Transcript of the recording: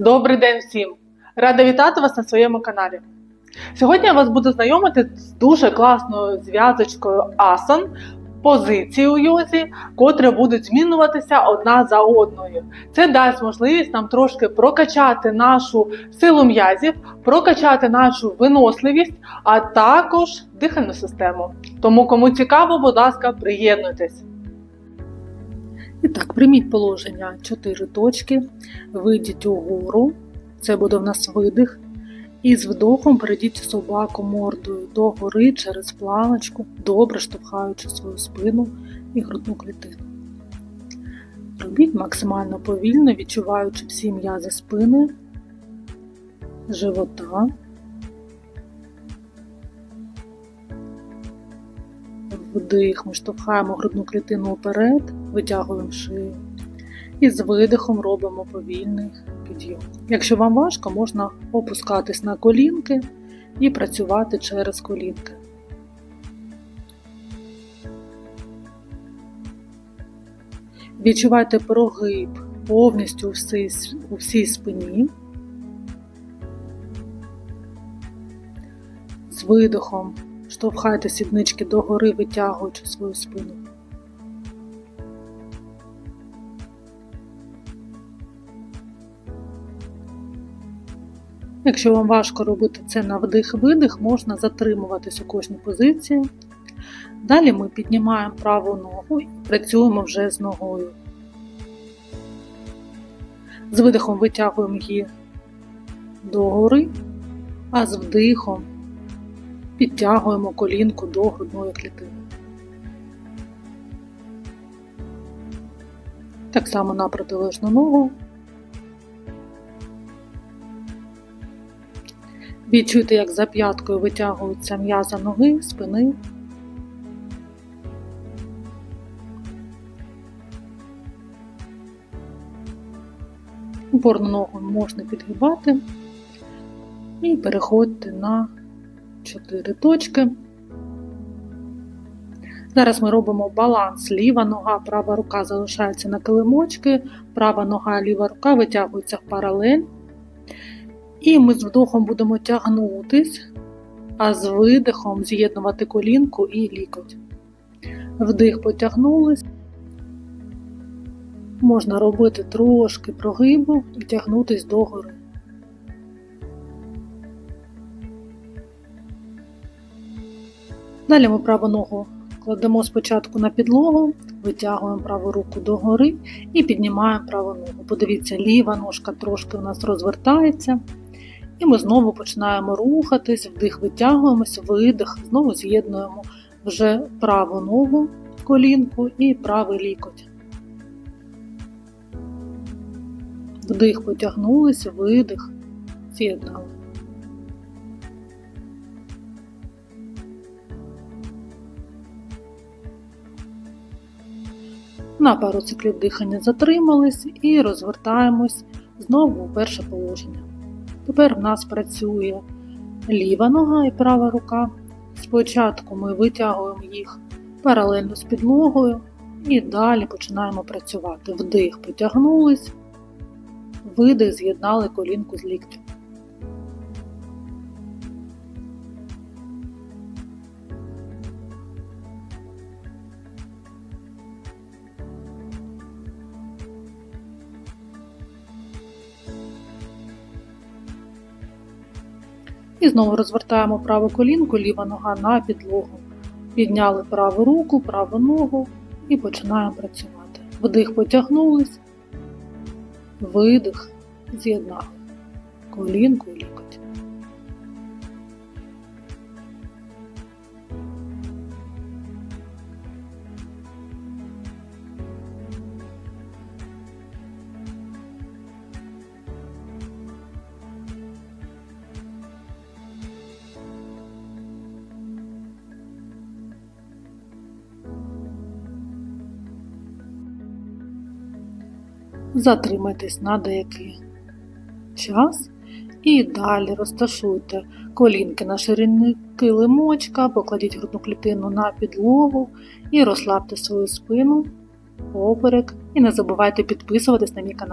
Добрий день всім! Рада вітати вас на своєму каналі. Сьогодні я вас буду знайомити з дуже класною зв'язочкою Ason, позиції у йозі, котрі будуть змінюватися одна за одною. Це дасть можливість нам трошки прокачати нашу силу м'язів, прокачати нашу виносливість, а також дихальну систему. Тому, кому цікаво, будь ласка, приєднуйтесь. І так, прийміть положення 4 точки, вийдіть угору, це буде в нас видих. І з вдохом перейдіть собаку мордою догори через планочку, добре штовхаючи свою спину і грудну клітину. Робіть максимально повільно, відчуваючи всі м'язи спини, живота. Вдих, ми штовхаємо грудну клітину вперед, витягуємо шию. І з видихом робимо повільний підйом. Якщо вам важко, можна опускатись на колінки і працювати через колінки. Відчувайте прогиб повністю у всій, у всій спині. З видихом штовхайте сіднички догори, витягуючи свою спину. Якщо вам важко робити це на вдих-видих, можна затримуватись у кожній позиції. Далі ми піднімаємо праву ногу і працюємо вже з ногою. З видихом витягуємо її догори, а з вдихом підтягуємо колінку до грудної клітини. Так само на протилежну ногу. Відчуйте, як за п'яткою витягуються м'яза ноги, спини. Опорну ногу можна підгибати і переходьте на 4 точки. Зараз ми робимо баланс. Ліва нога, права рука залишається на килимочки, права нога, ліва рука витягуються в паралель. І ми з вдохом будемо тягнутись, а з видихом з'єднувати колінку і лікоть. Вдих потягнулись. Можна робити трошки прогибу і тягнутись догори. Далі ми праву ногу кладемо спочатку на підлогу, витягуємо праву руку догори і піднімаємо праву ногу. Подивіться, ліва ножка трошки у нас розвертається. І ми знову починаємо рухатись, вдих витягуємося, видих, знову з'єднуємо вже праву ногу, колінку і правий лікоть. Вдих потягнулися, видих, з'єднали. На пару циклів дихання затримались і розвертаємось знову у перше положення. Тепер в нас працює ліва нога і права рука. Спочатку ми витягуємо їх паралельно з підлогою і далі починаємо працювати. Вдих, потягнулись, видих, з'єднали колінку з ліктем. І знову розвертаємо праву колінку, ліва нога на підлогу. Підняли праву руку, праву ногу і починаємо працювати. Вдих потягнулись, видих, з'єднали колінку і лікоть. Затримайтесь на деякий час і далі розташуйте колінки на ширині килимочка, покладіть грудну клітину на підлогу і розслабте свою спину, поперек. І не забувайте підписуватись на мій канал.